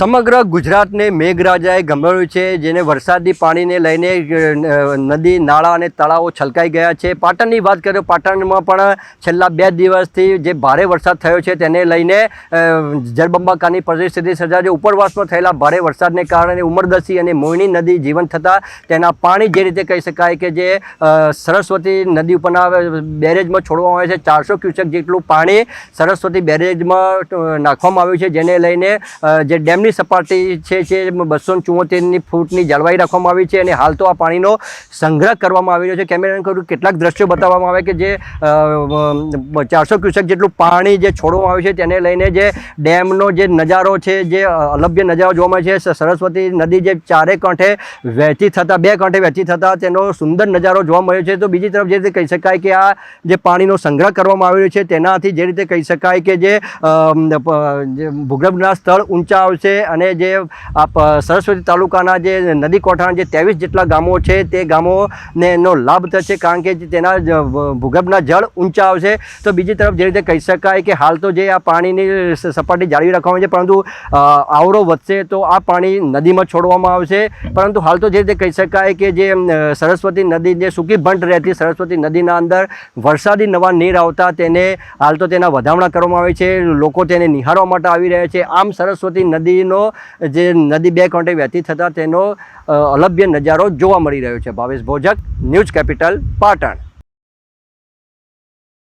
સમગ્ર ગુજરાતને મેઘરાજાએ ગમડ્યું છે, જેને વરસાદી પાણીને લઈને નદી, નાળા અને તળાવો છલકાઈ ગયા છે. પાટણની વાત કરીએ પાટણમાં પણ છેલ્લા બે દિવસથી જે ભારે વરસાદ થયો છે, તેને લઈને જળબંબાકારની પરિસ્થિતિ સર્જાય છે. ઉપરવાસમાં થયેલા ભારે વરસાદને કારણે ઉમરદસી અને મોયણી નદી જીવન થતાં તેના પાણી જે રીતે કહી શકાય કે જે સરસ્વતી નદી ઉપરના બેરેજમાં છોડવામાં આવે છે, ચારસો ક્યુસેક જેટલું પાણી સરસ્વતી બેરેજમાં નાખવામાં આવ્યું છે, જેને લઈને જે ડેમની સપાટી છે જે બસો ચુમ્મોતેરની ફૂટની જળવાઈ રાખવામાં આવી છે અને હાલ તો આ પાણીનો સંગ્રહ કરવામાં આવી રહ્યો છે. કેમેરાને કહ્યું કેટલાક દ્રશ્યો બતાવવામાં આવે કે જે ચારસો ક્યુસેક જેટલું પાણી જે છોડવામાં આવ્યું છે તેને લઈને જે ડેમનો જે નજારો છે, જે અલભ્ય નજારો જોવા મળે છે. સરસ્વતી નદી જે ચારે કાંઠે વહેતી થતાં, બે કાંઠે વહેતી થતાં તેનો સુંદર નજારો જોવા મળ્યો છે. તો બીજી તરફ જે રીતે કહી શકાય કે આ જે પાણીનો સંગ્રહ કરવામાં આવી રહ્યો છે તેનાથી જે રીતે કહી શકાય કે જે ભૂગર્ભના સ્થળ ઊંચા આવશે અને જે સરસ્વતી તાલુકાના જે નદી કોઠાના જે ત્રેવીસ જેટલા ગામો છે, તે ગામોને એનો લાભ થશે કારણ કે તેના ભૂગર્ભના જળ ઊંચા આવશે. તો બીજી તરફ જે રીતે કહી શકાય કે હાલ તો જે આ પાણીની સપાટી જાળવી રાખવામાં છે, પરંતુ આવરો વધશે તો આ પાણી નદીમાં છોડવામાં આવશે. પરંતુ હાલ તો જે રીતે કહી શકાય કે જે સરસ્વતી નદી જે સૂકી ભંટ રહેતી સરસ્વતી નદીના અંદર વરસાદી નવા નીર આવતા તેને હાલ તો તેના વધામણા કરવામાં આવે છે. લોકો તેને નિહાળવા માટે આવી રહ્યા છે. આમ સરસ્વતી નદીનો જે નદી બે કાંઠે વહેતી થતાં તેનો અલભ્ય નજારો જોવા મળી રહ્યો છે. Bhavesh Bhojak, News Capital, Patan.